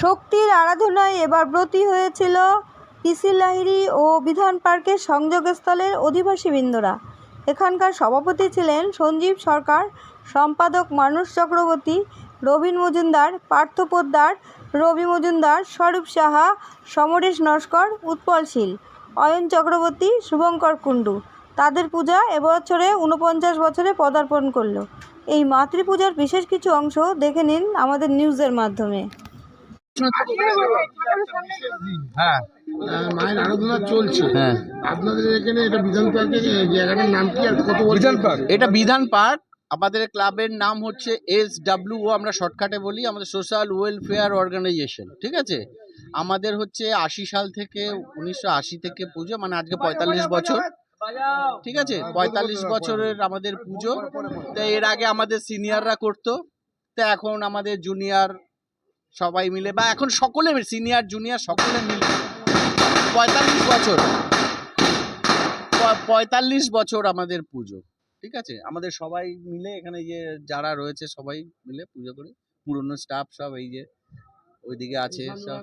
শক্তির আরাধনায় এবার ব্রতী হয়েছিল পিসি লাহিড়ী ও বিধান পার্কের সংযোগস্থলের অধিবাসীবৃন্দরা এখানকার সভাপতি ছিলেন সঞ্জীব সরকার, সম্পাদক মানুষ চক্রবর্তী রবীন মজুমদার পার্থ পোদ্দার রবি মজুমদার স্বরূপ সাহা সমরেশ নস্কর উৎপল শীল অয়ন চক্রবর্তী শুভঙ্কর কুণ্ডু। তাদের পূজা এবছরে ঊনপঞ্চাশ বছরে পদার্পণ করল। এই মাতৃপূজার বিশেষ কিছু অংশ দেখে নিন আমাদের নিউজের মাধ্যমে। হ্যাঁ। মায়ের আরাধনা চলছে। হ্যাঁ। আপনাদের এখানে এটা বিধান পার্কের জায়গাটার নাম কি আর কত বিধান পার্ক? এটা বিধান পার্ক? আমাদের ক্লাবের নাম হচ্ছে এস ডাব্লিউ ও আমরা শর্টকাটে বলি আমাদের সোশ্যাল ওয়েলফেয়ার অর্গানাইজেশন ঠিক আছে? আমাদের হচ্ছে আশি সাল থেকে উনিশশো আশি থেকে পুজো মানে আজকে পঁয়তাল্লিশ বছর ঠিক আছে? পঁয়তাল্লিশ বছরের আমাদের পুজো। তো এর আগে আমাদের সিনিয়ররা করতো তো এখন আমাদের জুনিয়র সবাই মিলে বা এখন সকলে সিনিয়র জুনিয়র সকলে মিলে পঁয়তাল্লিশ বছর পঁয়তাল্লিশ বছর আমাদের পুজো। ঠিক আছে? আমাদের সবাই মিলে এখানে যে যারা রয়েছে সবাই মিলে পুজো করি। পুরনো স্টাফ সব এই যে ওইদিকে আছে সব।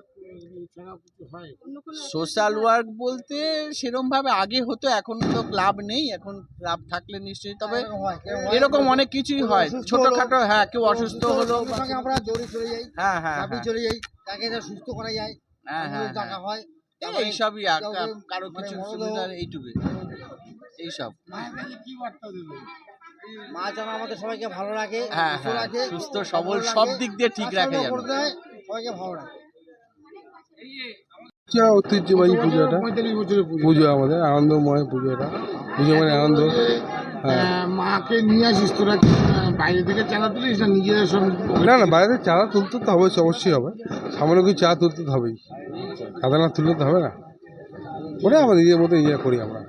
সোশ্যাল ওয়ার্ক বলতে সেরকম ভাবে আগে হতো এখন তো ক্লাব নেই এখন ক্লাব থাকলে নিশ্চয়ই তবে এরকম অনেক কিছুই হয়। ছোটখাটো হ্যাঁ কেউ অসুস্থ হলো আমরা দৌড়ে চলে যাই হ্যাঁ হ্যাঁ হ্যাঁ। চলে যাই তাকে সুস্থ করা যায় হ্যাঁ হ্যাঁ হ্যাঁ। হয় এই এইসবই আর কারও মানে কিছু সুবিধা এইটুকুই। এইসব। কি মা যেন আমাদের সবাইকে ভালো রাখে হ্যাঁ সুস্থ হ্যাঁ রাখে সুস্থ সবল সব দিক দিয়ে ঠিক রাখে যেন। সবাইকে ভালো রাখে। ঐতিহ্যবাহী পুজো এটা পুজো পুজো আমাদের আনন্দময় পুজো এটা পুজো মানে আনন্দ। হ্যাঁ। মাকে নিয়ে আসিস তোরা বাইরে থেকে চাঁদা তুলিস না নিজেদের সঙ্গে না না বাইরে চাঁদা তুলতে তো হবে অবশ্যই হবে। সামান্য কিছু চা তুলতে তো হবেই। চাঁদা না তুললে তো হবে না। ওটা আমাদের নিজের মতো ইয়ে করি আমরা।